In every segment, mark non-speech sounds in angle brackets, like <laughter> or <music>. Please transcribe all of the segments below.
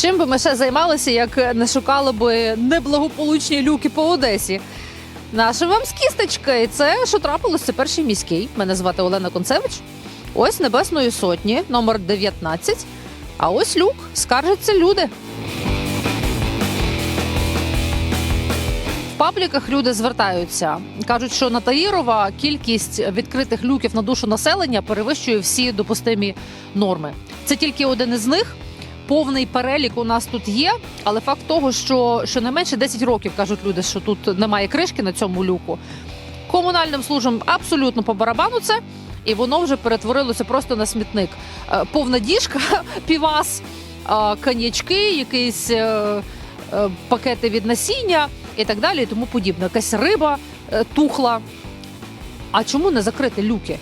Чим би ми ще займалися, як не шукали би неблагополучні люки по Одесі? Наша вам з кісточки. Це що трапилось? Це перший міський. Мене звати Олена Концевич. Ось Небесної сотні, номер 19. А ось люк. Скаржаться люди. В пабліках люди звертаються. Кажуть, що на Таїрова кількість відкритих люків на душу населення перевищує всі допустимі норми. Це тільки один із них. Повний перелік у нас тут є, але факт того, що щонайменше 10 років кажуть люди, що тут немає кришки на цьому люку. Комунальним службам абсолютно по барабану це, і воно вже перетворилося просто на смітник. Е, Повна діжка, <laughs> півас, е, коньячки, якісь е, пакети від насіння і так далі, і тому подібне. Якась риба тухла. А чому не закрити люки?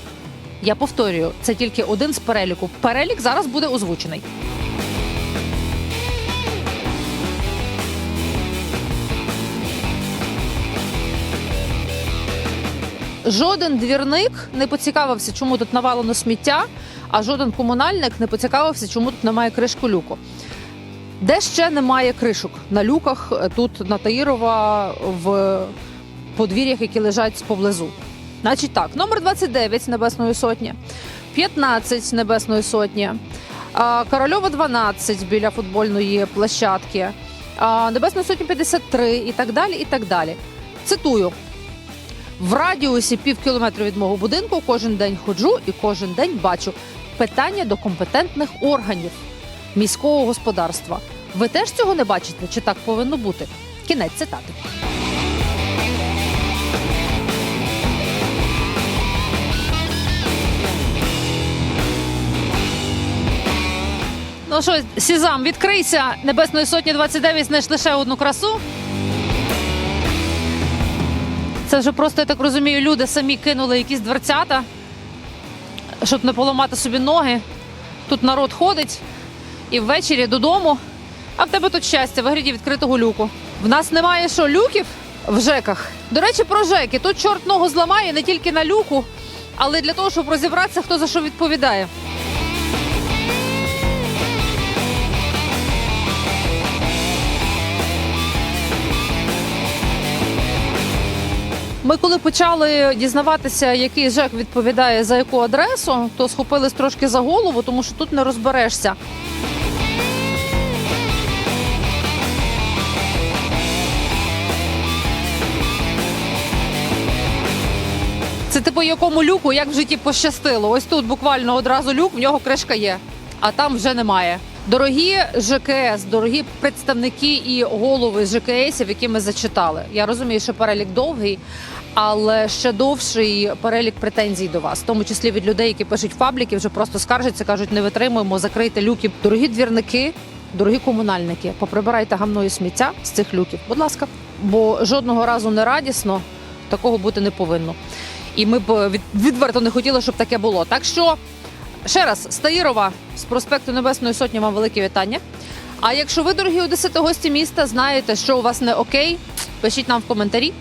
Я повторюю, це тільки один з переліку. Перелік зараз буде озвучений. Жоден двірник не поцікавився, чому тут навалено сміття, а жоден комунальник не поцікавився, чому тут немає кришку люку. Де ще немає кришок на люках е, тут на Таїрова в подвір'ях, які лежать поблизу. Значить так, номер 29 Небесної сотні, 15 Небесної сотні, Корольова 12 біля футбольної площадки, а, Небесної сотні 53 і так далі. і так далі. Цитую: в радіусі пів кілометра від мого будинку кожен день ходжу і кожен день бачу питання до компетентних органів міського господарства. Ви теж цього не бачите? Чи так повинно бути? Кінець цитати. Ну що, Сізам, відкрийся Небесної сотні 29, знаєш лише одну красу. Це вже просто, я так розумію, люди самі кинули якісь дверцята, щоб не поламати собі ноги. Тут народ ходить і ввечері додому. А в тебе тут щастя, в вигляді відкритого люку. В нас немає що люків в ЖЕКах. До речі, про ЖЕКи. Тут чорт ногу зламає не тільки на люку, але й для того, щоб розібратися, хто за що відповідає. Ми коли почали дізнаватися, який ЖЕК відповідає за яку адресу, то схопились трошки за голову, тому що тут не розберешся. Це типу якому люку, як в житті пощастило. Ось тут буквально одразу люк, в нього кришка є, а там вже немає. Дорогі ЖКС, дорогі представники і голови ЖКСів, які ми зачитали. Я розумію, що перелік довгий, але ще довший перелік претензій до вас, в тому числі від людей, які пишуть фабліки, вже просто скаржаться, кажуть, не витримуємо, закрийте люки. Дорогі двірники, дорогі комунальники, поприбирайте гамною сміття з цих люків, будь ласка, бо жодного разу не радісно, такого бути не повинно. І ми б від- відверто не хотіли, щоб таке було. Так що ще раз, Стаїрова з проспекту Небесної Сотні вам велике вітання. А якщо ви, дорогі одесити, гості міста, знаєте, що у вас не окей, пишіть нам в коментарі.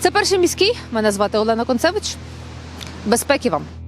Це перший міський. Мене звати Олена Концевич. Безпеки вам!